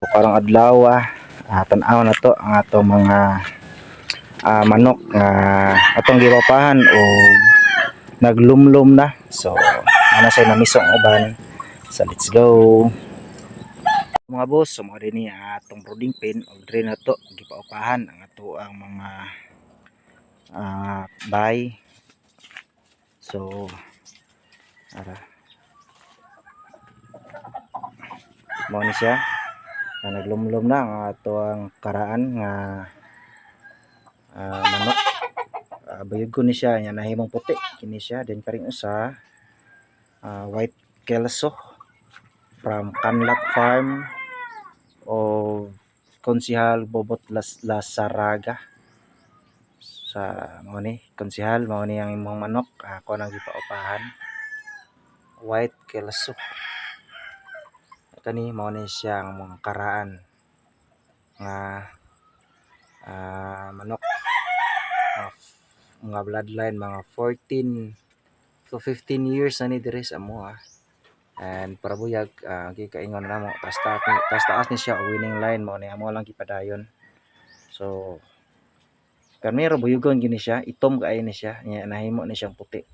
karong adlaw ah, ah, tan-aw na to ang atong mga ah, manok nga atong gipapahan o naglumlum na. So ana say namisong uban? So let's go. Mga boss so mga dinhi ang atong brooding pen og dre na to gipaupahan ang ato ang mga ah, bay. So ara. Mo ni siya na naglumlum na ang ato ang karaan nga ah, manok. Uh, bayog ko ni siya nya nahimong puti. Kini siya then karing usa. Ah, white kelso from Canlac Farm of Konsihal Bobot Las Lasaraga. Sa mao ni konsihal mao ni ang imong manok. Ako nang gipaupahan white kelso kani mao ni siyang mga karaan nga ah, manok mga, mga bloodline mga 14 to 15 years na ni sa amo ah. and para buyag uh, gikaingon na mo tas taas ni tas siya winning line mo ni amo lang gipadayon so Karmero buyugon gini siya, itom kaayo ni siya, nya nahimo ni siyang puti.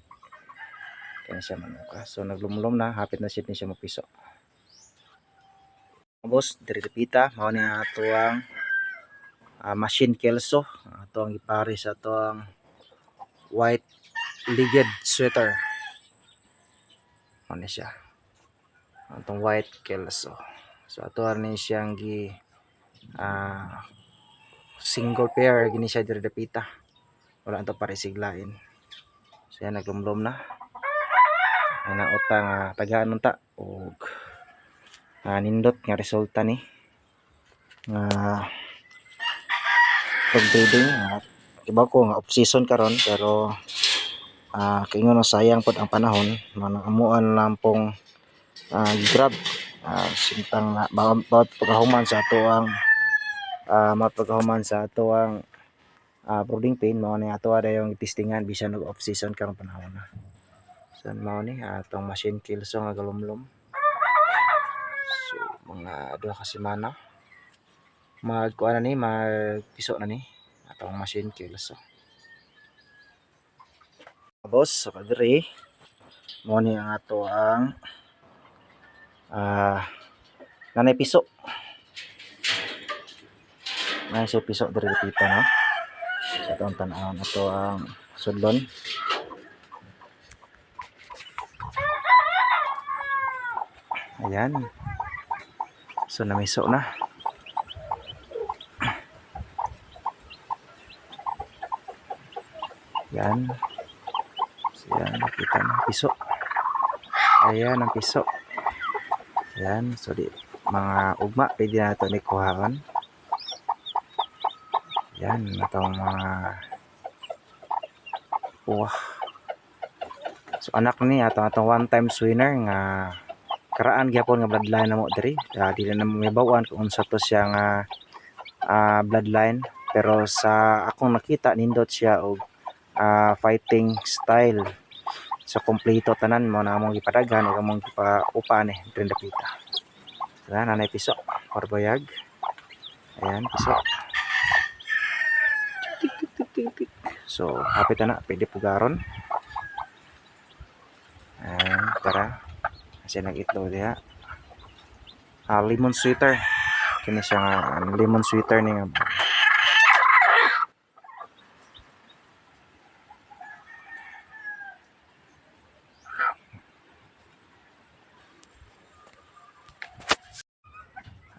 Kaya siya manok ah. So naglumlum na, hapit na siya ni siya mapiso. Boss, diri pita, mao ni ato ang ah, machine kelso, ato ang ipari sa ato ang white legged sweater. Ni siya. Atong white kelso. So ato ni siyang gi ah, single pair gini siya diri dapita. Wala to paresiglain. So yan naglumlum na. Ay naota nga tagaan nun ta og ah, nindot nga resulta ni. Nga pagbreeding nga iba ko nga off season karon pero ah kaingon sayang pod ang panahon. Manang amuan lang pong ah, grab. Ah, sintang na bawat pagkahuman sa ato ang ah mapagahuman sa ato ang ah, brooding pain. Mao ni ato ada yung testingan bisan og off season karong panahon na. So mao ni? Atong machine kills nga galumlum. so mga duha ka semana. Magkuha na ni magpiso na ni. Atong machine kills so boss so kadiri. Mao ni ang ato ang ah nanay piso. Nanay siya piso diri dapita no? Sa itong tanaw na to ang sudlon. Ayan so namiso na. Yan. So yan nakita ng piso. Ayan ang piso. Ayan so di mga ugma pwede na ito ni kuhaan yan atong mga wah so anak ni atong atong one time winner nga karaan gyapon nga bloodline na mo diri. Uh, dili na mo mibawan kung unsa to siya nga ah, bloodline. Pero sa akong nakita nindot siya og ah, fighting style. So kompleto tanan mo na among gipadaghan ug among gipaupa ni diri dapita Ayan, nanay piso. Korboyag ayan piso. So, hapit na, pwede pugaron. Ayan, tara. Kasi nag-itlog diha. Ah, lemon sweeter. Kini siya nga, ano, lemon sweeter ni nga.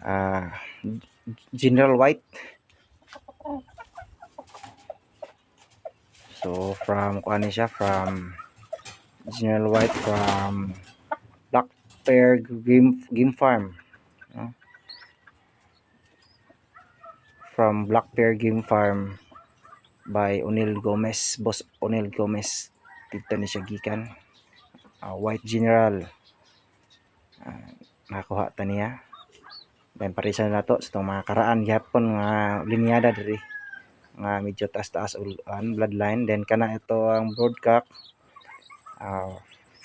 Ah, General White. So from kuan siya from General White from Bear Game Game Farm. From Black Bear Game Farm by Onil Gomez, Boss Onil Gomez. Dito ni siya gikan. Ah, White General. Ah, nakakuha ta niya. Then parisan na to sa itong mga karaan gyapon nga linyada diri nga medyo taas-taas an bloodline then kana ito ang broadcock uh,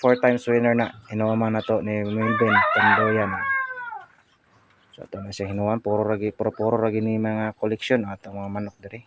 four times winner na. Inuman na to ni Melvin Tandoyan. So ito na siya hinuan puro ragi puro puro ragi ni mga koleksyon at mga manok diri.